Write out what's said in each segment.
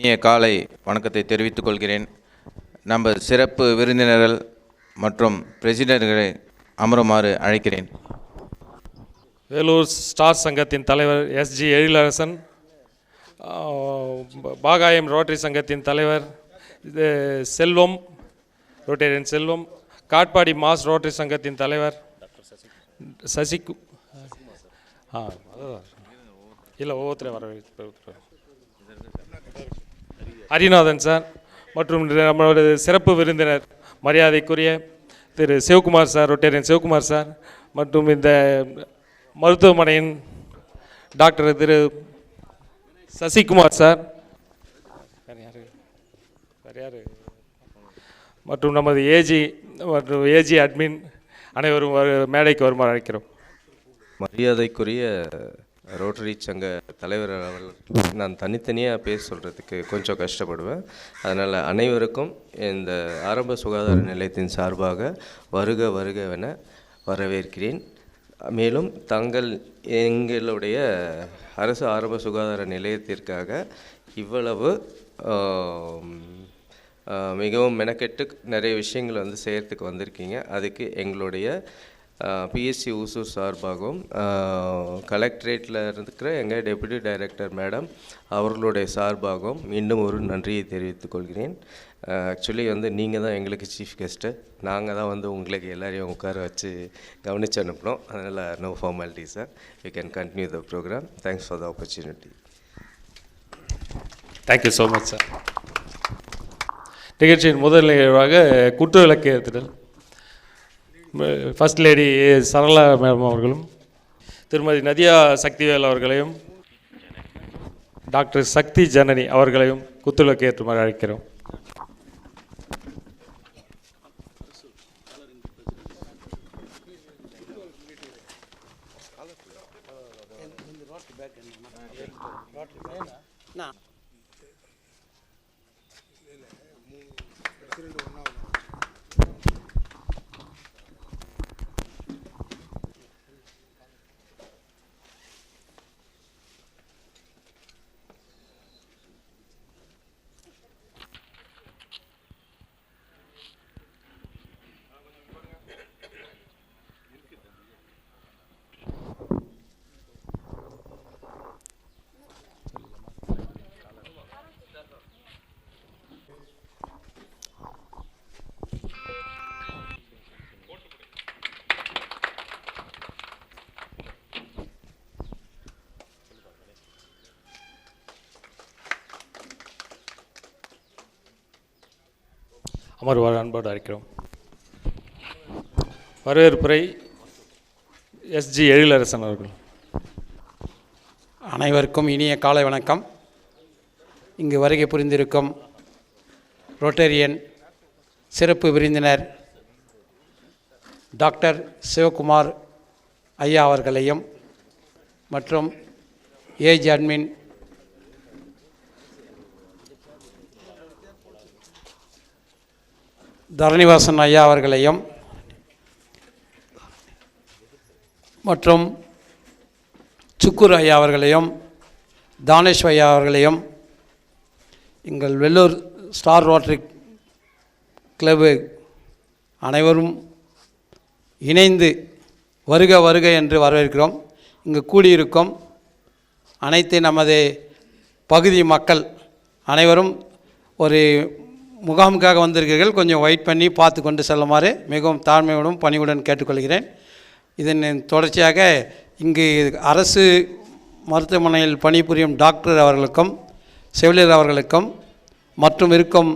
இனிய காலை வணக்கத்தை தெரிவித்துக் கொள்கிறேன் நம்ம சிறப்பு விருந்தினர்கள் மற்றும் பிரசிடர்களை அமருமாறு அழைக்கிறேன் வேலூர் ஸ்டார் சங்கத்தின் தலைவர் எஸ்ஜி எழிலரசன் பாகாயம் ரோட்டரி சங்கத்தின் தலைவர் இது Selvam rotarian Selvam Katpadi mass rotary சங்கத்தின் தலைவர் சசிகு ஆ இல்லை ஒவ்வொருத்தரையும் வர ஹரிநாதன் சார் மற்றும் நம்மளோட சிறப்பு விருந்தினர் மரியாதைக்குரிய Thiru Sivakumar sir rotarian Sivakumar sir மற்றும் இந்த மருத்துவமனையின் டாக்டர் திரு சசிகுமார் சார். மற்றும் நமது ஏஜி மற்றும் ஏஜி அட்மின் அனைவரும் வரு- மேடைக்கு வருமாறு அழைக்கிறோம். மரியாதைக்குரிய ரோட்டரி சங்க தலைவர் அவர்கள் நான் தனித்தனியாக பேச சொல்கிறதுக்கு கொஞ்சம் கஷ்டப்படுவேன். அதனால் அனைவருக்கும் இந்த ஆரம்ப சுகாதார நிலையத்தின் சார்பாக வருக வருகவென வரவேற்கிறேன். மேலும் தங்கள் எங்களுடைய அரசு ஆரம்ப சுகாதார நிலையத்திற்காக இவ்வளவு மிகவும் மெனக்கெட்டு நிறைய விஷயங்கள் வந்து செய்கிறதுக்கு வந்திருக்கீங்க. அதுக்கு எங்களுடைய பிஎஸ்சி ஊசூர் சார்பாகவும் கலெக்டரேட்டில் இருக்கிற எங்கள் டெபுட்டி டைரக்டர் மேடம் அவர்களுடைய சார்பாகவும் இன்னும் ஒரு நன்றியை தெரிவித்துக் கொள்கிறேன். ஆக்சுவலி வந்து நீங்கள் தான் எங்களுக்கு சீஃப் கெஸ்ட்டு நாங்கள் தான் வந்து உங்களுக்கு எல்லாரையும் உட்கார வச்சு கவனித்து அனுப்பினோம். அதனால் no formality sir you can continue the programme thanks for the opportunity thank you so much sir நிகழ்ச்சியின் முதல் நிகழ்வாக குற்ற விளக்கு ஏற்றுதல் ஃபர்ஸ்ட் லேடி சரளா மேம் அவர்களும் திருமதி நதியா சக்திவேல் அவர்களையும் டாக்டர் சக்தி ஜனனி அவர்களையும் குத்துலக்கு ஏற்றுமாறு அழைக்கிறோம். அமர்வார் அன்போடு அழைக்கிறோம். வரவேற்புரை எஸ்ஜி எழிலரசன் அவர்கள். அனைவருக்கும் இனிய காலை வணக்கம். இங்கு வருகை புரிந்திருக்கும் ரோட்டரியன் சிறப்பு விருந்தினர் டாக்டர் சிவகுமார் ஐயா அவர்களையும் மற்றும் ஏஜ் அட்மின் தரணிவாசன் ஐயா அவர்களையும் மற்றும் சுக்குர் ஐயா அவர்களையும் தானேஷ் ஐயா அவர்களையும் எங்கள் வெள்ளூர் ஸ்டார் ரோட்டரி கிளப்பு அனைவரும் இணைந்து வருக வருக என்று வரவேற்கிறோம். இங்கு கூடியிருக்கும் அனைத்து நமது பகுதி மக்கள் அனைவரும் ஒரு முகாமுக்காக வந்திருக்கிறீர்கள். கொஞ்சம் வெயிட் பண்ணி பார்த்து கொண்டு செல்லுமாறு மிகவும் தாழ்மையுடன் பணிவுடன் கேட்டுக்கொள்கிறேன். இதன் தொடர்ச்சியாக இங்கு அரசு மருத்துவமனையில் பணிபுரியும் டாக்டர் அவர்களுக்கும் செவிலியர் அவர்களுக்கும் மற்றும் இருக்கும்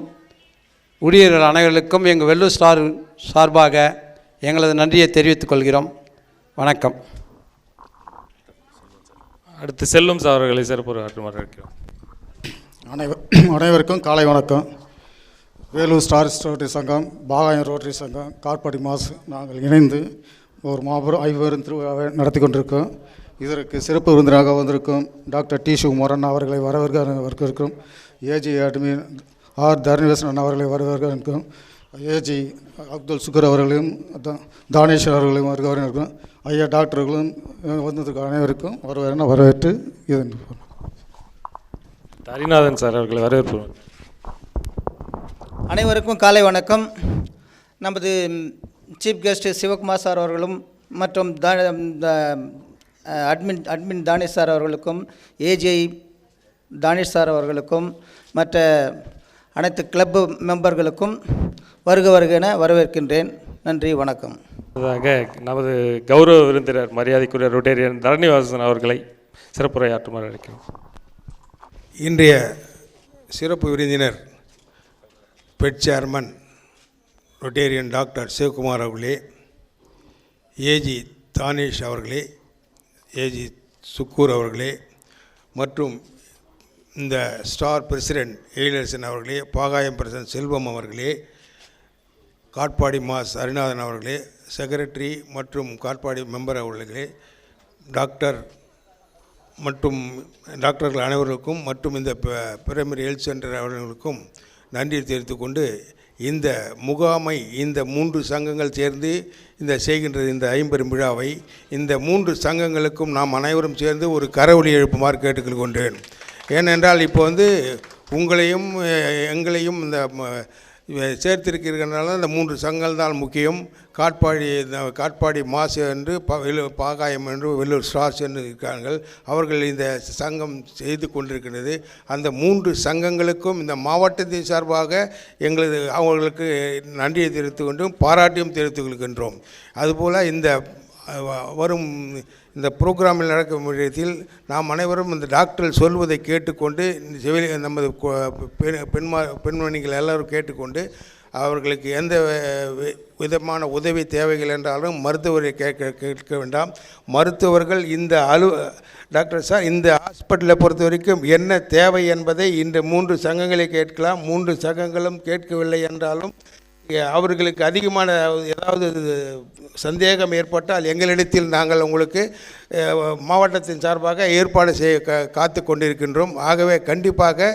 ஊழியர்கள் அனைவர்களுக்கும் எங்கள் வெள்ளூர் ஸ்டார் சார்பாக எங்களது நன்றியை தெரிவித்துக் கொள்கிறோம். வணக்கம். அடுத்து செல்லும் சார் அவர்களை சிறப்பு அனைவர் அனைவருக்கும் காலை வணக்கம். வேலூர் ஸ்டார் ரோட்டரி சங்கம் பாகாயம் ரோட்டரி சங்கம் கார்பாடி மாஸ் நாங்கள் இணைந்து ஒரு மாபெரும் ஐவரும் திருவிழாவை நடத்தி கொண்டிருக்கோம். இதற்கு சிறப்பு விருந்தினராக வந்திருக்கும் டாக்டர் டி சிவகுமாரன் அவர்களை வரவேற்க வரவேற்கிறோம் ஏஜி அட்மின் ஆர் தரணிவேசன் அவர்களை வரவேற்கிறோம். ஏஜி அப்துல் சுகர் அவர்களையும் தானேஸ்வர் அவர்களையும் வரவேற்கிறோம். ஐயா டாக்டர்களும் வந்ததுக்கு அனைவருக்கும் வரவேற்க வரவேற்று இதன் ஹரிநாதன் சார் அவர்களை வரவேற்பு அனைவருக்கும் காலை வணக்கம். நமது சீஃப் கெஸ்ட் சிவகுமார் சார் அவர்களும் மற்றும் அட்மின் அட்மின் தானேஷ் சார் அவர்களுக்கும் ஏஜிஐ தானேஷ் சார் அவர்களுக்கும் மற்ற அனைத்து கிளப்பு மெம்பர்களுக்கும் வருக வருக என வரவேற்கின்றேன். நன்றி வணக்கம். நமது கௌரவ விருந்தினர் மரியாதைக்குரிய ரொட்டேரியன் தரணிவாசன் அவர்களை சிறப்புரையாற்றுமாறு அழைக்கிறோம். இன்றைய சிறப்பு விருந்தினர் பெட் சேர்மன் ரொட்டேரியன் டாக்டர் சிவகுமார் அவர்களே ஏஜி தானேஷ் அவர்களே ஏஜி சுக்கூர் அவர்களே மற்றும் இந்த ஸ்டார் பிரசிடென்ட் எழிலரசன் அவர்களே பாகாயம் பிரசிடென்ட் செல்வம் அவர்களே காட்பாடி மாஸ் அரிநாதன் அவர்களே செக்ரட்டரி மற்றும் காட்பாடி மெம்பர் அவர்களே டாக்டர் மற்றும் டாக்டர்கள் அனைவருக்கும் மற்றும் இந்த பிரைமரி ஹெல்த் சென்டர் அவர்களுக்கும் நன்றி தெரிவித்து கொண்டு இந்த முகாமை இந்த மூன்று சங்கங்கள் சேர்ந்து இந்த செய்கின்றது இந்த ஐம்பெரும் விழாவை இந்த மூன்று சங்கங்களுக்கும் நாம் அனைவரும் சேர்ந்து ஒரு கரவொலி எழுப்புமாறு கேட்டுக்கொள்கின்றேன். ஏனென்றால் இப்போ வந்து உங்களையும் எங்களையும் இந்த ம- சேர்த்திருக்கிறதுனால இந்த மூன்று சங்கங்கள் தான் முக்கியம். காட்பாடி காட்பாடி மாசு என்று ப வெள்ளூர் பாகாயம் என்று வெள்ளூர் ஸ்ராஸ் என்று இருக்கிறார்கள் அவர்கள் இந்த சங்கம் செய்து கொண்டிருக்கிறது அந்த மூன்று சங்கங்களுக்கும் இந்த மாவட்டத்தின் சார்பாக எங்களது அவர்களுக்கு நன்றியை தெரிவித்துக் கொண்டும் பாராட்டியும் தெரிவித்துக் கொள்கின்றோம். அதுபோல் இந்த வரும் இந்த ப்ரோக்ராமில் நடக்கும் விஷயத்தில் நாம் அனைவரும் இந்த டாக்டர் சொல்வதை கேட்டுக்கொண்டு இந்த செவிலி நமது பெண் பெண்மா பெண்மணிகள் எல்லோரும் கேட்டுக்கொண்டு அவர்களுக்கு எந்த வி- விதமான உதவி தேவைகள் என்றாலும் மருத்துவரை கேட்க கேட்க வேண்டாம். மருத்துவர்கள் இந்த அலு டாக்டர் சார் இந்த ஹாஸ்பிட்டலை பொறுத்த வரைக்கும் என்ன தேவை என்பதை இந்த மூன்று சங்கங்களை கேட்கலாம். மூன்று சங்கங்களும் கேட்கவில்லை என்றாலும் அவர்களுக்கு அதிகமான ஏதாவது சந்தேகம் ஏற்பட்டால் எங்களிடத்தில் நாங்கள் உங்களுக்கு மாவட்டத்தின் சார்பாக ஏற்பாடு செய்ய க காத்து கொண்டிருக்கின்றோம். ஆகவே கண்டிப்பாக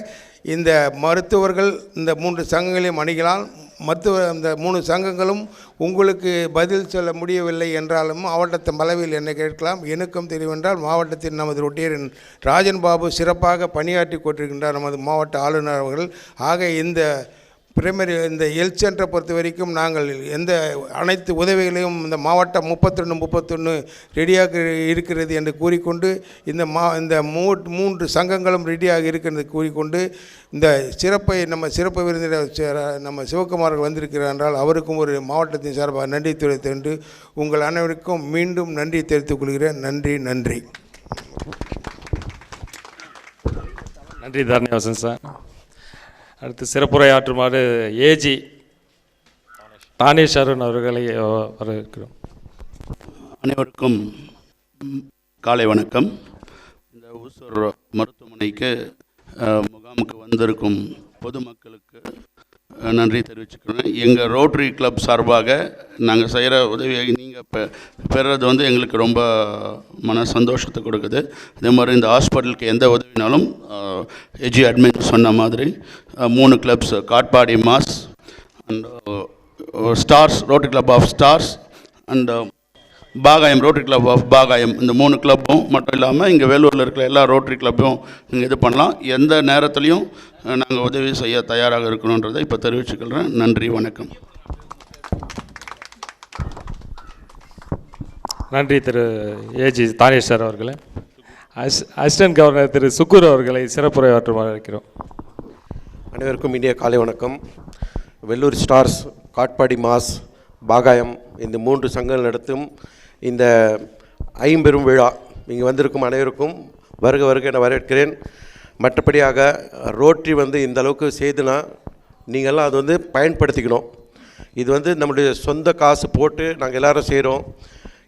இந்த மருத்துவர்கள் இந்த மூன்று சங்கங்களையும் அணுகலாம் மருத்துவ இந்த மூணு சங்கங்களும் உங்களுக்கு பதில் சொல்ல முடியவில்லை என்றாலும் மாவட்டத்தின் அளவில் என்னை கேட்கலாம். எனக்கும் தெரிவென்றால் மாவட்டத்தின் நமது ரொட்டேரியன் ராஜன் பாபு சிறப்பாக பணியாற்றி கொண்டிருக்கின்றார். நமது மாவட்ட ஆளுநர் அவர்கள். ஆக இந்த பிரைமரி இந்த ஹெல்த் சென்டரை பொறுத்த வரைக்கும் நாங்கள் எந்த அனைத்து உதவிகளையும் இந்த மாவட்டம் முப்பத்தொன்று முப்பத்தொன்று ரெடியாக இருக்கிறது என்று கூறிக்கொண்டு இந்த மா இந்த மூ மூன்று சங்கங்களும் ரெடியாக இருக்கிறது கூறிக்கொண்டு இந்த சிறப்பை நம்ம சிறப்பு விருந்தினர் நம்ம சிவகுமார்கள் வந்திருக்கிறார் என்றால் அவருக்கும் ஒரு மாவட்டத்தின் சார்பாக நன்றி தெரிவித்து உங்கள் அனைவருக்கும் மீண்டும் நன்றி தெரிவித்துக் கொள்கிறேன். நன்றி நன்றி. நன்றி தரணிவாசன் சார். அடுத்து சிறப்புரையாற்றுமாறு ஏஜி தானேஷ் அருண் அவர்களை வரவேற்கிறோம். அனைவருக்கும் காலை வணக்கம். இந்த ஊசூர் மருத்துவமனைக்கு முகாமுக்கு வந்திருக்கும் பொதுமக்களுக்கு நன்றி தெரிவிச்சுக்கிறேன். எங்கள் ரோட்ரி கிளப் சார்பாக நாங்கள் செய்கிற உதவியை நீங்கள் பெ பெறுறது வந்து எங்களுக்கு ரொம்ப மன சந்தோஷத்தை கொடுக்குது. அதே மாதிரி இந்த ஹாஸ்பிட்டலுக்கு எந்த உதவினாலும் ஏஜி அட்மின் சொன்ன மாதிரி மூணு clubs Katpadi mass and stars rotary club of stars and Bagayam rotary club of Bagayam. இந்த மூணு கிளப்பும் மட்டும் இல்லாமல் இங்கே வேலூரில் இருக்கிற எல்லா ரோட்டரி கிளப்பையும் நீங்கள் இது பண்ணலாம். எந்த நேரத்துலையும் நாங்கள் உதவி செய்ய தயாராக இருக்கணுன்றதை இப்போ தெரிவிச்சுக்கிறேன் நன்றி வணக்கம். நன்றி திரு ஏஜி தானேஷ் சார் அவர்களே. As assistant governor Thiru Sukkur அவர்களை சிறப்புரையாற்றுமாறு அழைக்கிறோம். அனைவருக்கும் இனிய காலை வணக்கம். வெள்ளூர் ஸ்டார்ஸ் காட்பாடி மாஸ் பாகாயம் இந்த மூன்று சங்கங்கள் நடத்தும் இந்த ஐம்பெரும் விழா இங்கே வந்திருக்கும் அனைவருக்கும் வருக வருக என வரவேற்கிறேன். மற்றபடியாக ரோட்ரி வந்து இந்த அளவுக்கு செய்துனா நீங்கள்லாம் அது வந்து பயன்படுத்திக்கணும். இது வந்து நம்முடைய சொந்த காசு போட்டு நாங்கள் எல்லோரும் செய்கிறோம்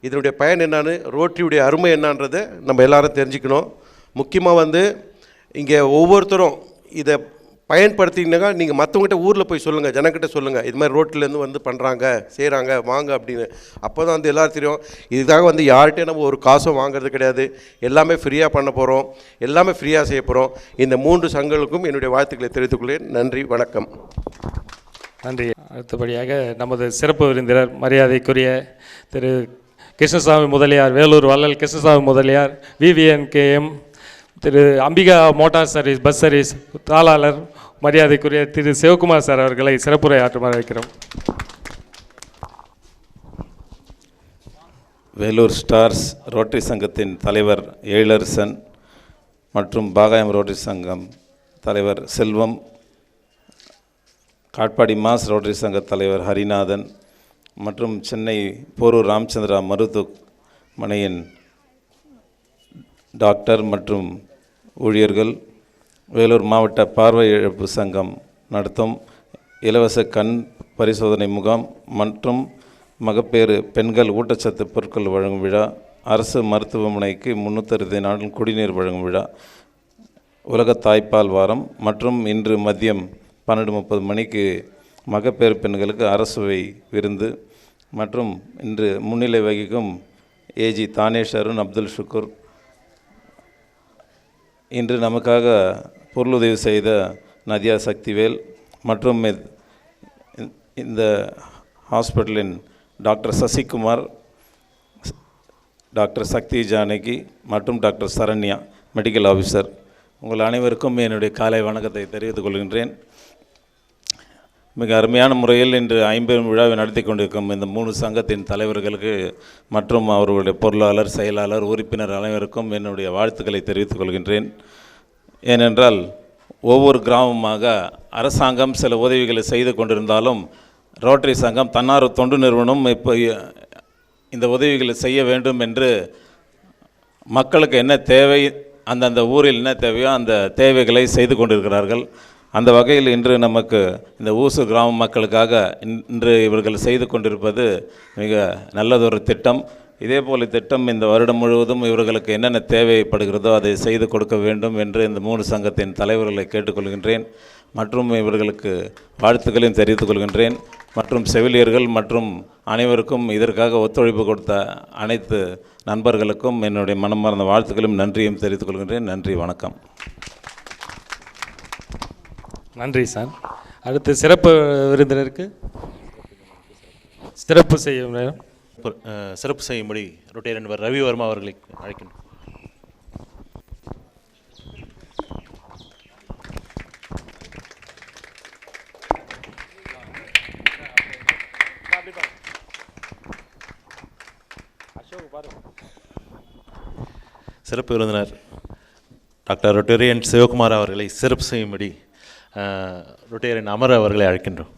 இதனுடைய பயன் என்னான்னு ரோட்ரியுடைய அருமை என்னன்றதை நம்ம எல்லாரும் தெரிஞ்சுக்கணும். முக்கியமாக வந்து இங்கே ஒவ்வொருத்தரும் இதை பயன்படுத்தினாக்கா நீங்கள் மற்றவங்ககிட்ட ஊரில் போய் சொல்லுங்கள் ஜனங்கிட்ட சொல்லுங்கள் இது மாதிரி ரோட்லேருந்து வந்து பண்ணுறாங்க செய்கிறாங்க வாங்க அப்படின்னு. அப்போ தான் வந்து எல்லோரும் தெரியும். இதுக்காக வந்து யார்கிட்டயும் நம்ம ஒரு காசும் வாங்குறது கிடையாது. எல்லாமே ஃப்ரீயாக பண்ண போகிறோம் எல்லாமே ஃப்ரீயாக செய்ய போகிறோம் இந்த மூன்று சங்கங்களுக்கும் என்னுடைய வாழ்த்துக்களை தெரிவித்துக்கொள்கிறேன் நன்றி வணக்கம். நன்றி. அடுத்தபடியாக நமது சிறப்பு விருந்தினர் மரியாதைக்குரிய திரு கிருஷ்ணசாமி முதலியார் வேலூர் வள்ளல் Krishnasamy Mudaliar VVN KM Thiru Ambika motor service bus service தாளாளர் மரியாதைக்குரிய திரு சிவகுமார் சார் அவர்களை சிறப்புரை ஆற்றுமாறு வைக்கிறோம் வேலூர் ஸ்டார்ஸ் ரோட்டரி சங்கத்தின் தலைவர் எழிலரசன் மற்றும் பாகாயம் ரோட்டரி சங்கம் தலைவர் செல்வம் காட்பாடி மாஸ் ரோட்டரி சங்க தலைவர் ஹரிநாதன் மற்றும் சென்னை போரூர் ராமச்சந்திரா மருத்துவமனையின் டாக்டர் மற்றும் ஊழியர்கள் வேலூர் மாவட்ட பார்வை இழப்பு சங்கம் நடத்தும் இலவச கண் பரிசோதனை முகாம் மற்றும் மகப்பேறு பெண்கள் ஊட்டச்சத்து பொருட்கள் வழங்கும் விழா அரசு மருத்துவமனைக்கு முன்னூற்றி நாட்கள் குடிநீர் வழங்கும் விழா உலக தாய்ப்பால் வாரம் மற்றும் இன்று மதியம் பன்னெண்டு முப்பது மணிக்கு மகப்பேறு பெண்களுக்கு அரசுவை விருந்து மற்றும் இன்று முன்னிலை வகிக்கும் ஏஜி தானேஷ் அருண் அப்துல் ஷுக்கூர் இன்று நமக்காக பொருளுதவி செய்த நதியா சக்திவேல் மற்றும் இந்த ஹாஸ்பிட்டலின் டாக்டர் சசிகுமார் டாக்டர் சக்தி ஜானகி மற்றும் டாக்டர் சரண்யா மெடிக்கல் ஆஃபீஸர். உங்கள் அனைவருக்கும் என்னுடைய காலை வணக்கத்தை தெரிவித்துக் கொள்கின்றேன். மிக அருமையான முறையில் இன்று ஐம்பெரும் விழாவை நடத்தி கொண்டிருக்கும் இந்த மூணு சங்கத்தின் தலைவர்களுக்கு மற்றும் அவர்களுடைய பொருளாளர் செயலாளர் உறுப்பினர் அனைவருக்கும் என்னுடைய வாழ்த்துக்களை தெரிவித்துக் கொள்கின்றேன். ஏனென்றால் ஒவ்வொரு கிராமமாக அரசாங்கம் சில உதவிகளை செய்து கொண்டிருந்தாலும் ரோட்டரி சங்கம் தன்னார்வ தொண்டு நிறுவனம் இப்போ இந்த உதவிகளை செய்ய வேண்டும் என்று மக்களுக்கு என்ன தேவை அந்தந்த ஊரில் என்ன தேவையோ அந்த தேவைகளை செய்து கொண்டிருக்கிறார்கள். அந்த வகையில் இன்று நமக்கு இந்த ஊசூர் கிராம மக்களுக்காக இன்- இன்று இவர்கள் செய்து கொண்டிருப்பது மிக நல்லதொரு திட்டம். இதே போல திட்டம் இந்த வருடம் முழுவதும் இவர்களுக்கு என்னென்ன தேவைப்படுகிறதோ அதை செய்து கொடுக்க வேண்டும் என்று இந்த மூணு சங்கத்தின் தலைவர்களை கேட்டுக்கொள்கின்றேன். மற்றும் இவர்களுக்கு வாழ்த்துக்களையும் தெரிவித்துக் கொள்கின்றேன். மற்றும் செவிலியர்கள் மற்றும் அனைவருக்கும் இதற்காக ஒத்துழைப்பு கொடுத்த அனைத்து நண்பர்களுக்கும் என்னுடைய மனமார்ந்த வாழ்த்துக்களையும் நன்றியும் தெரிவித்துக் கொள்கின்றேன். நன்றி வணக்கம். நன்றி சார். அடுத்து சிறப்பு விருந்தினருக்கு சிறப்பு செய்யும் நேரம். சிறப்பு செய்யும்படி ரொட்டேர் என்பவர் ரவிவர்மா அவர்களை அழைக்கின்றோம் சிறப்பு விருந்தினர் டாக்டர் ரொட்டேரியன் சிவகுமார் அவர்களை சிறப்பு செய்யும்படி ரொட்டேரியன் அமர் அவர்களை அழைக்கின்றோம்.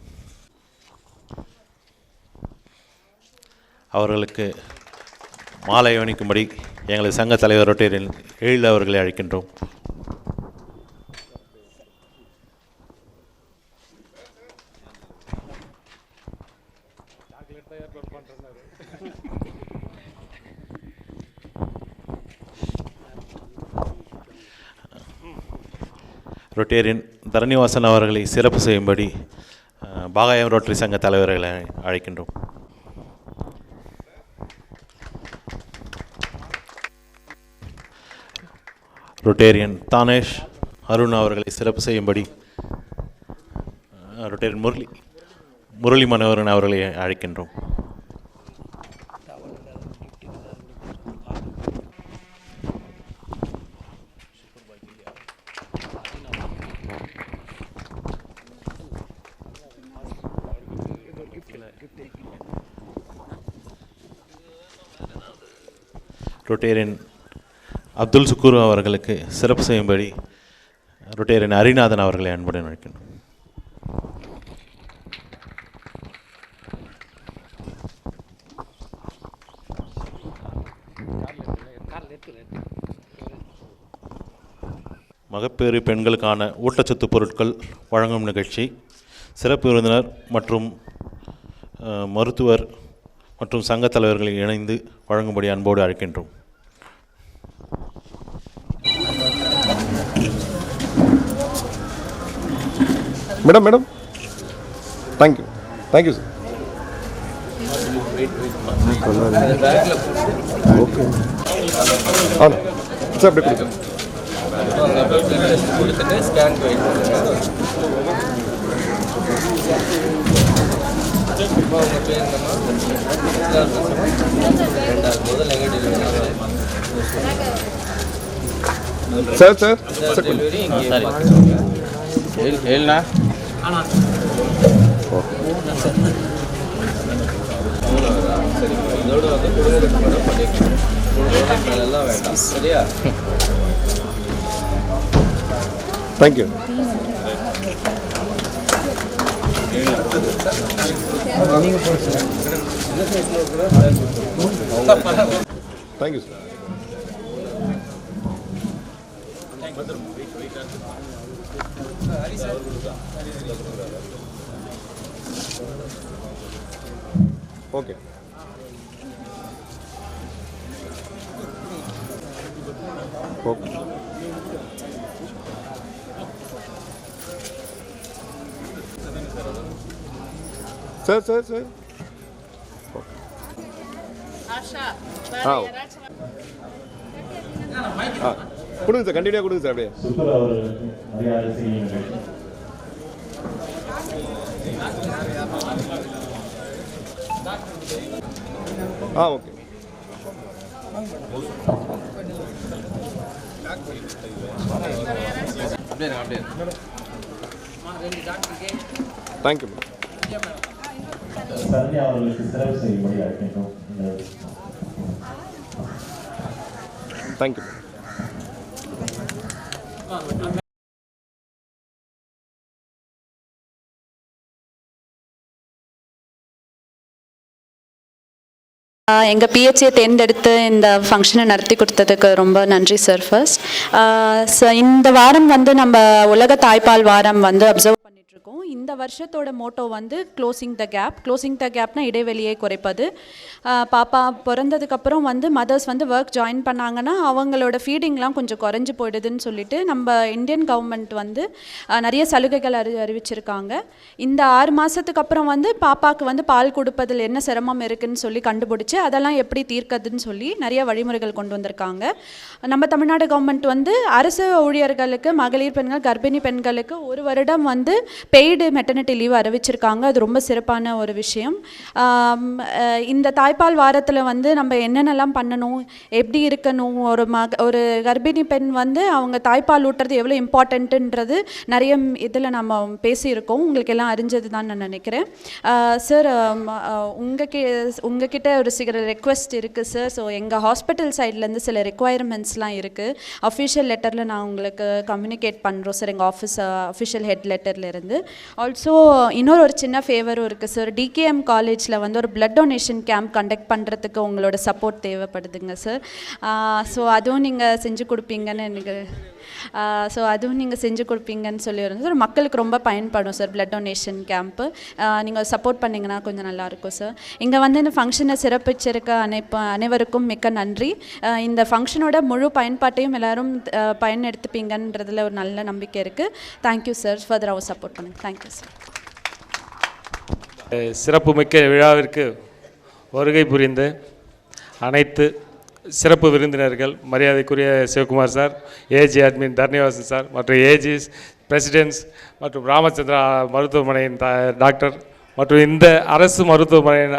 அவர்களுக்கு மாலை அணிக்கும்படி எங்களது சங்க தலைவர் ரொட்டேரியன் எழில் அவர்களை அழைக்கின்றோம். ரொட்டேரியன் தரணிவாசன் அவர்களை சிறப்பு செய்யும்படி பாகாயம் ரோட்டரி சங்க தலைவர்களை அழைக்கின்றோம். ரொட்டேரியன் தானேஷ் அருண் அவர்களை சிறப்பு செய்யும்படி ரொட்டேரியன் முரளி முரளி மனோகரன் அவர்களை அழைக்கின்றோம். ரொட்டேரியன் அப்துல் சுக்கூர் அவர்களுக்கு சிறப்பு செய்யும்படி ரொட்டேரியன் ஹரிநாதன் அவர்களை அன்புடன் அழைக்கணும் மகப்பேறு பெண்களுக்கான ஊட்டச்சத்து பொருட்கள் வழங்கும் நிகழ்ச்சி. சிறப்பு விருந்தினர் மற்றும் மருத்துவர் மற்றும் சங்கத் தலைவர்களை இணைந்து வழங்கும்படி அன்போடு அழைக்கின்றோம். Madam madam thank you thank you sir okay ஆனா சார் அப்படியே கொடுங்க சார் சார் சார் ஏழு ஏழுண்ணா இதோட வந்து குழுவிற்கு மட்டும் பண்ணிக்கணும் குழுவிற்கு மேலெல்லாம் வேண்டாம் சரியா thank you thank you sir okay okay sir sir sir ஆ ஆ கொடுங்க சார் கண்டினியூ கொடுங்க சார் அப்படியே. ஆ ஓகே. அப்படியே அப்படியே. தேங்க்யூ மேம் சரண்யா அவர்களுக்கு சிறப்பு செய்யும்படி அழைக்கின்றோம். இந்த தேங்க்யூ எங்கள் பிஹெச்ஏ தேர்ந்தெடுத்து இந்த ஃபங்க்ஷனை நடத்தி கொடுத்ததுக்கு ரொம்ப நன்றி சார் ஃபர்ஸ்ட் ஸோ இந்த வாரம் வந்து நம்ம உலக தாய்ப்பால் வாரம் வந்து அப்சர்வ் இருக்கோம் இந்த வருஷத்தோட மோட்டோ வந்து closing the gap closing the கேப்னா இடைவெளியை குறைப்பது. பாப்பா பிறந்ததுக்கப்புறம் வந்து மதர்ஸ் வந்து ஒர்க் ஜாயின் பண்ணாங்கன்னா அவங்களோட ஃபீடிங்லாம் கொஞ்சம் குறைஞ்சி போயிடுதுன்னு சொல்லிட்டு நம்ம இந்தியன் கவர்மெண்ட் வந்து நிறைய சலுகைகள் அறி அறிவிச்சிருக்காங்க. இந்த ஆறு மாதத்துக்கு அப்புறம் வந்து பாப்பாவுக்கு வந்து பால் கொடுப்பதில் என்ன சிரமம் இருக்குன்னு சொல்லி கண்டுபிடிச்சி அதெல்லாம் எப்படி தீர்க்கதுன்னு சொல்லி நிறைய வழிமுறைகள் கொண்டு வந்திருக்காங்க. நம்ம தமிழ்நாடு கவர்மெண்ட் வந்து அரசு ஊழியர்களுக்கு மகளிர் பெண்கள் கர்ப்பிணி பெண்களுக்கு ஒரு வருடம் வந்து பெய்டு மெட்டர்னிட்டி லீவ் அறிவிச்சிருக்காங்க. அது ரொம்ப சிறப்பான ஒரு விஷயம். இந்த தாய்ப்பால் வாரத்தில் வந்து நம்ம என்னென்னலாம் பண்ணணும் எப்படி இருக்கணும் ஒரு மக ஒரு கர்ப்பிணி பெண் வந்து அவங்க தாய்ப்பால் ஊட்டுறது எவ்வளோ இம்பார்ட்டண்ட்டுன்றது நிறைய இதில் நம்ம பேசியிருக்கோம். உங்களுக்கு எல்லாம் அறிஞ்சது தான் நான் நினைக்கிறேன் சார் உங்கள் உங்ககிட்ட ஒரு சில ரெக்வெஸ்ட் இருக்குது சார் ஸோ எங்கள் ஹாஸ்பிட்டல் சைட்லேருந்து சில ரெக்குவயர்மெண்ட்ஸ்லாம் இருக்குது அஃபிஷியல் லெட்டரில் நான் உங்களுக்கு கம்யூனிகேட் பண்ணுறோம் சார் எங்கள் ஆஃபீஸ் அஃபிஷியல் ஹெட் லெட்டர்லேருந்து ஆல்சோ இன்னொரு ஒரு சின்ன ஃபேவரும் இருக்குது சார் டிகேஎம் காலேஜில் வந்து ஒரு பிளட் டொனேஷன் கேம்ப் கண்டக்ட் பண்ணுறதுக்கு உங்களோட சப்போர்ட் தேவைப்படுதுங்க சார் ஸோ அதுவும் நீங்கள் செஞ்சு கொடுப்பீங்கன்னு எனக்கு ஸோ அதுவும் நீங்கள் செஞ்சு கொடுப்பீங்கன்னு சொல்லியிருந்தோம் சார் மக்களுக்கு ரொம்ப பயன்படும் சார் பிளட் டொனேஷன் கேம்ப்பு நீங்கள் சப்போர்ட் பண்ணிங்கன்னா கொஞ்சம் நல்லாயிருக்கும் சார் இங்கே வந்து இந்த ஃபங்க்ஷனை சிறப்பிச்சிருக்க அனைப்பு அனைவருக்கும் மிக்க நன்றி. இந்த ஃபங்க்ஷனோட முழு பயன்பாட்டையும் எல்லாரும் பயன் எடுத்துப்பீங்கன்றதில் ஒரு நல்ல நம்பிக்கை இருக்குது தேங்க்யூ சார் ஃபர்தராகவும் சப்போர்ட் பண்ணுங்கள் தேங்க்யூ சார் சிறப்புமிக்க விழாவிற்கு வருகை புரிந்து அனைத்து சிறப்பு விருந்தினர்கள் மரியாதைக்குரிய Sivakumar sir AG admin Tharnivasan sir மற்றும் ஏஜி பிரசிடென்ட்ஸ் மற்றும் ராமச்சந்திரா மருத்துவமனையின் டாக்டர் மற்றும் இந்த அரசு மருத்துவமனையின்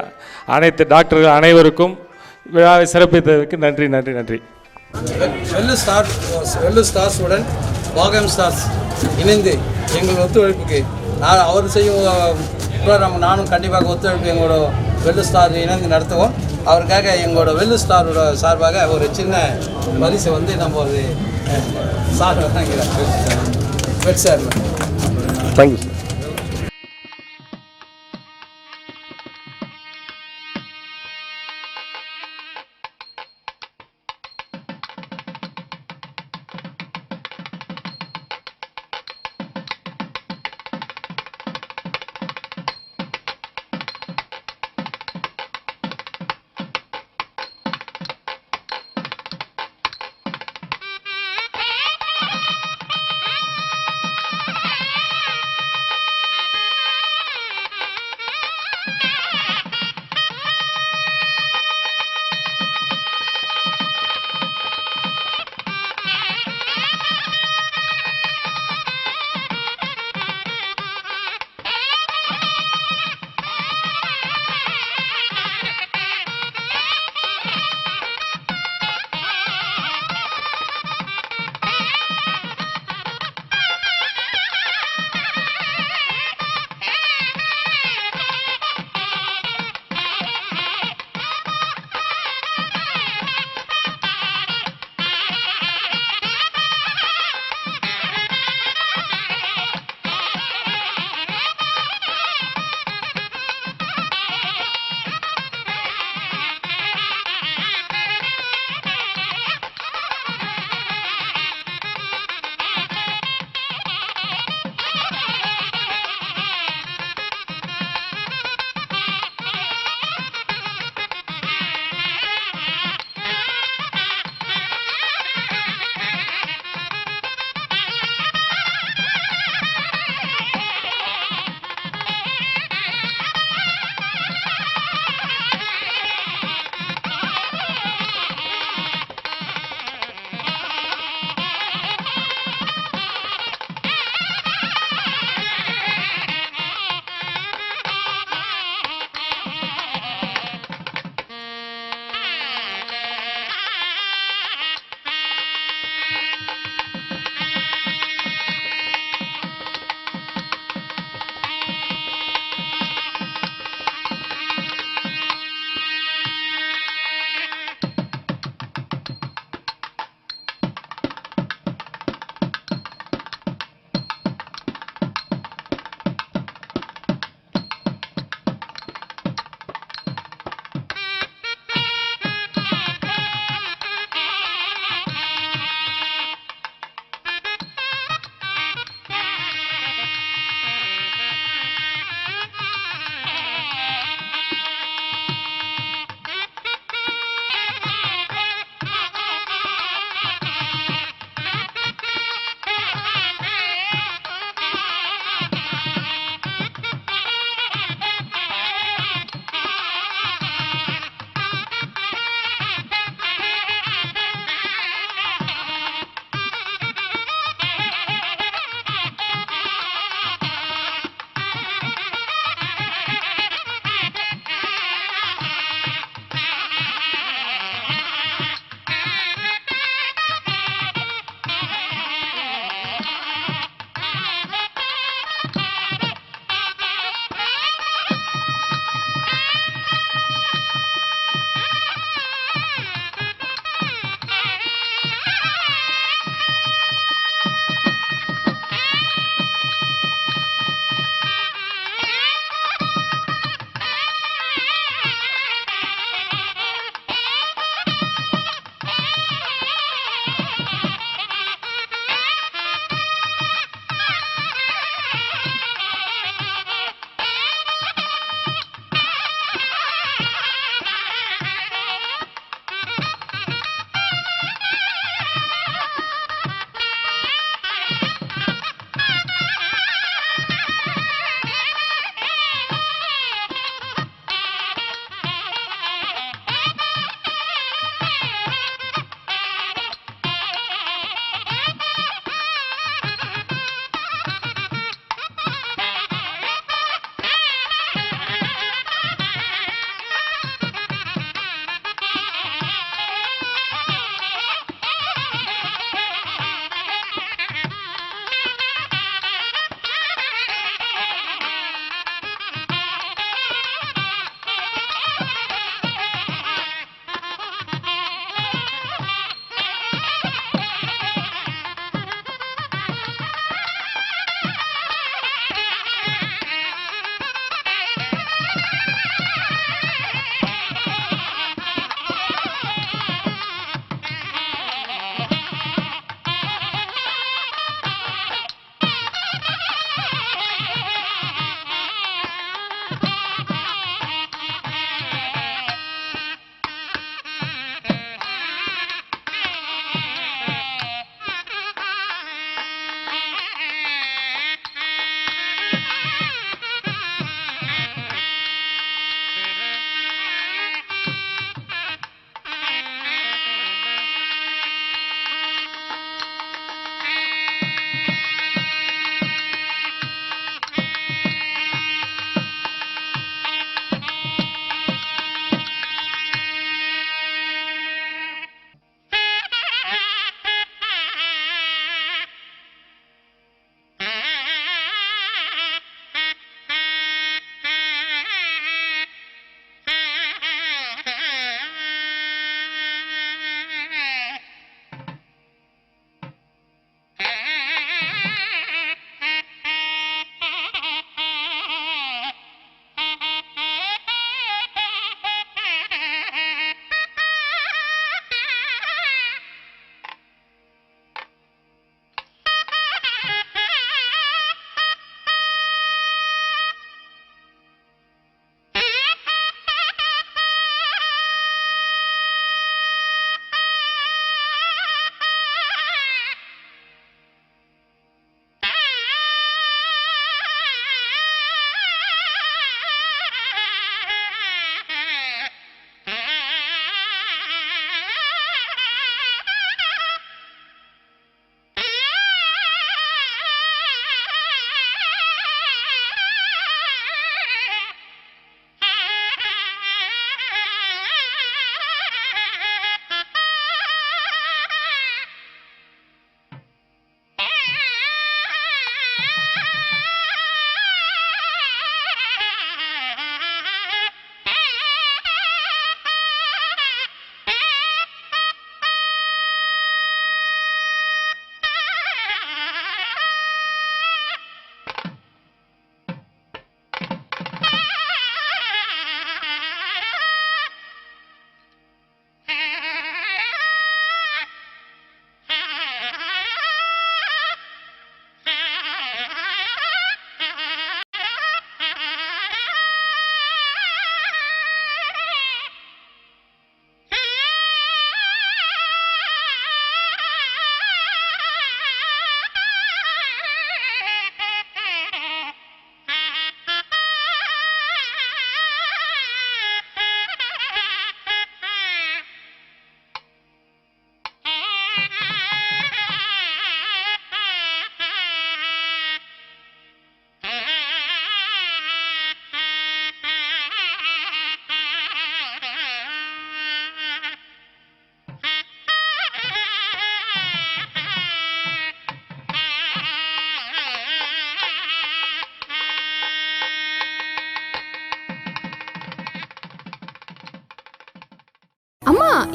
அனைத்து டாக்டர்கள் அனைவருக்கும் விழாவை சிறப்பித்ததற்கு நன்றி நன்றி நன்றி வெல்லு ஸ்டார் வெல்லு ஸ்டார்ஸுடன் பாகம் ஸ்டார்ஸ் இணைந்து எங்கள் ஒத்துழைப்புக்கு நான் அவர் செய்யும் நானும் கண்டிப்பாக ஒத்துழைப்பு எங்களோட வெல்லு ஸ்டார் இணைந்து நடத்துவோம். அவருக்காக எங்களோட வெல்லு ஸ்டாரோட சார்பாக ஒரு சின்ன பரிசு வந்து நம்ம ஒரு சார் வாங்கிறோம் வெட் சார் தேங்க்யூ